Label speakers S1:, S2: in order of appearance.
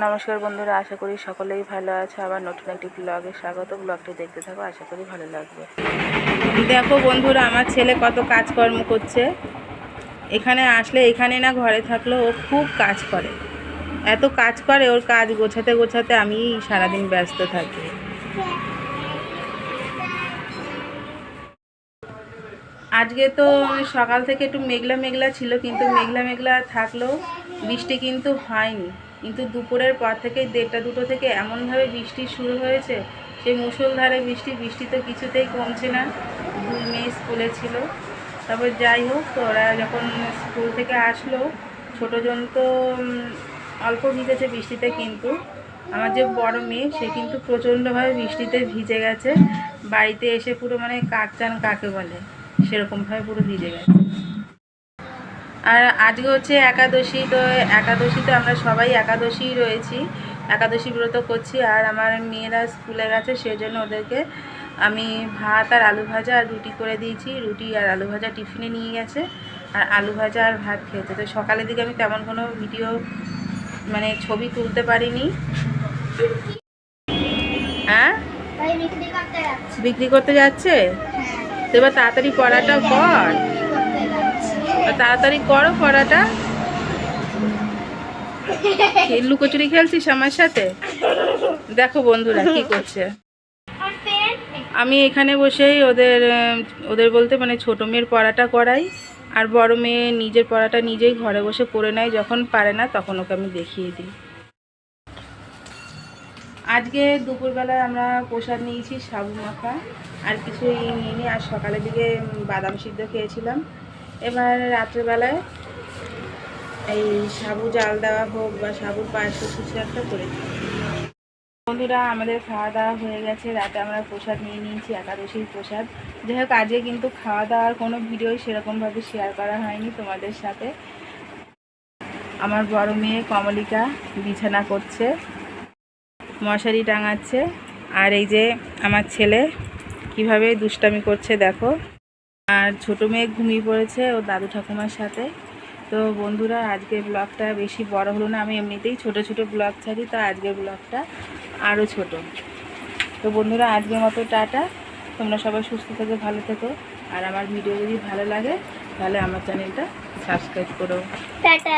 S1: নমস্কার বন্ধুরা, আশা করি সকলেই ভালো আছে। আবার নতুন একটি ব্লগে স্বাগত। ব্লগটি দেখতে থাকো, আশা করি ভালো লাগবে। দেখো বন্ধুরা, আমার ছেলে কত কাজকর্ম করছে। এখানে আসলে এখানে না ঘরে থাকলে ও খুব কাজ করে। এত কাজ করে, ওর কাজ গোছাতে গোছাতে আমি সারাদিন ব্যস্ত থাকি। আজকে তো সকাল থেকে একটু মেঘলা মেঘলা ছিল, কিন্তু মেঘলা মেঘলা থাকলেও বৃষ্টি কিন্তু হয়নি। কিন্তু দুপুরের পর থেকেই দেড়টা দুটো থেকে এমনভাবে বৃষ্টি শুরু হয়েছে, সেই মুষলধারে বৃষ্টি বৃষ্টি তো কিছুতেই কমছে না। দুই মেয়ে স্কুলে ছিল। তারপর যাই হোক, ওরা যখন স্কুল থেকে আসলো ছোটোজন তো অল্প ভিজেছে বৃষ্টিতে কিন্তু। আমার যে বড় মেয়ে, সে কিন্তু প্রচণ্ডভাবে বৃষ্টিতে ভিজে গেছে। বাড়িতে এসে পুরো মানে কাকচান কাকে বলে, সেরকমভাবে পুরো ভিজে গেছে। আর আজকে হচ্ছে একাদশী তো একাদশীতে আমরা সবাই একাদশী রয়েছি। একাদশী ব্রত করছি আর আমার মেয়েরা স্কুলে গেছে সেজন্য ওদেরকে আমি ভাত আর আলু ভাজা আর রুটি করে দিয়েছি। রুটি আর আলু ভাজা টিফিনে নিয়ে গেছে আর আলু ভাজা আর ভাত খেয়েছে। তো সকালের দিকে আমি তেমন কোনো ভিডিও মানে ছবি তুলতে পারিনি। হ্যাঁ?
S2: বিক্রি করতে যাচ্ছি?
S1: তো এবার তাড়াতাড়ি পড়াটা কর
S2: বিক্রি করতে যাচ্ছি
S1: আর তাড়াতাড়ি করো পড়াটা। লুকোচুরি খেলছিস আমার সাথে? দেখো বন্ধুরা কি করছে। আমি এখানে বসেই ওদের ওদের বলতে মানে ছোট মেয়ের পড়াটা করাই, আর বড় মেয়ে নিজের পড়াটা নিজেই ঘরে বসে করে নেয়, যখন পারে না তখন ওকে আমি দেখিয়ে দিই। আজকে দুপুরবেলায় আমরা প্রসাদ নিয়েছি, সাবু মাখা, আর কিছুই নিইনি, আর সকালের দিকে বাদাম সিদ্ধ খেয়েছিলাম। এবার রাত্রেবেলায় এই সাবু জাল দেওয়া হোক বা সাবুর পায়েস কিছু একটা করেছি বন্ধুরা, আমাদের খাওয়া দাওয়া হয়ে গেছে। রাতে আমরা প্রসাদ নিয়ে নিয়েছি, একাদশীর প্রসাদ। যাই হোক, আজকে কিন্তু খাওয়া দাওয়ার কোনো ভিডিও সেরকমভাবে শেয়ার করা হয়নি তোমাদের সাথে। আমার বড় মেয়ে কমলিকা বিছানা করছে, মশারি টাঙাচ্ছে। আর এই যে আমার ছেলে কীভাবে দুষ্টামি করছে দেখো। আর ছোটো মেয়ে ঘুমিয়ে পড়েছে ও দাদু ঠাকুমার সাথে। তো বন্ধুরা আজকের ব্লগটা বেশি বড় হলো না আমি এমনিতেই ছোট ছোট ব্লগ ছাড়ি তো আজকের ব্লগটা আরও ছোট। তো বন্ধুরা আজকের মতো টাটা। তোমরা সবাই সুস্থ থেকো ভালো থেকো। আর আমার ভিডিও যদি ভালো লাগে তাহলে আমার চ্যানেলটা সাবস্ক্রাইব করো। টাটা।